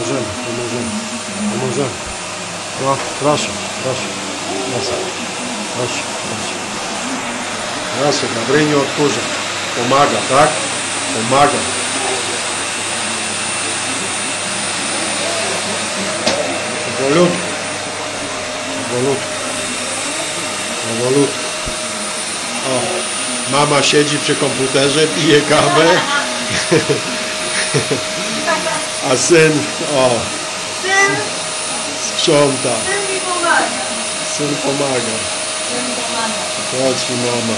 Pomożemy, pomożemy, pomożemy. No, proszę, proszę, proszę, proszę, proszę. Proszę, Gabryniu odkurza. Pomaga, tak? Pomaga. Powolutku. Powolutku. Powolutku. O, mama siedzi przy komputerze, pije kawę. A syn, o, Syn, sprząta. syn mi pomaga. Syn pomaga. Syn pomaga. Chodź, mama.